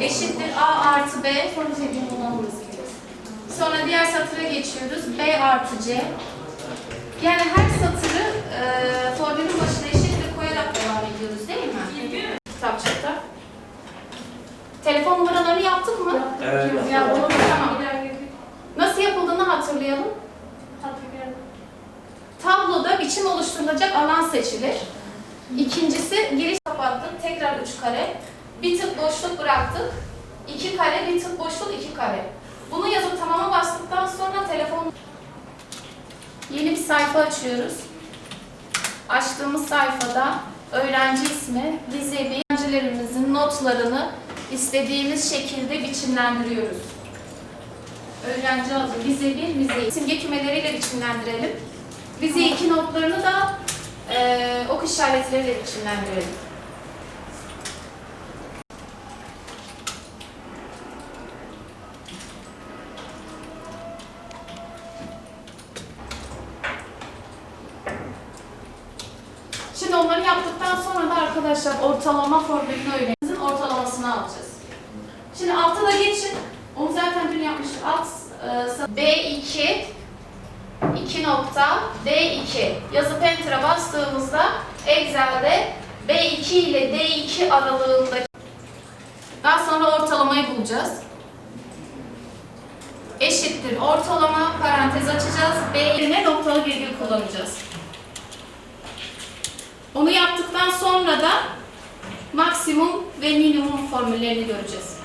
eşittir A artı B Sonra diğer satıra geçiyoruz. B artı C. Yani her satırı e, formülün başına eşittir koyarak devam ediyoruz değil mi? Kitapçıkta. Telefon numaralarını yaptık mı? Evet. Ya onu tamam. Nasıl yapıldığını hatırlayalım. Tabloda biçim oluşturulacak alan seçilir. İkincisi giriş kapattık. Tekrar üç kare. Bir tık boşluk bıraktık. İki kare, bir tık boşluk, iki kare. Bunu yazıp tamama bastıktan sonra telefon... Yeni bir sayfa açıyoruz. Açtığımız sayfada öğrenci ismi, bir öğrencilerimizin notlarını istediğimiz şekilde biçimlendiriyoruz. Öğrenci adı vize 1, vize 2. Simge kümeleriyle biçimlendirelim. Vize 2 notlarını da eee ok işaretleriyle biçimlendirelim. Şimdi onları yaptıktan sonra da arkadaşlar ortalama formülünü öğrenin. ortalamasını alacağız. Şimdi alta da geçin. Onu zaten dün yapmıştık. Alt e, sa- B2 2 nokta D2 yazıp enter'a bastığımızda Excel'de B2 ile D2 aralığındaki daha sonra ortalamayı bulacağız. Eşittir ortalama parantez açacağız. B yerine noktalı virgül kullanacağız. Onu yaptıktan sonra da maksimum ve minimum formüllerini göreceğiz.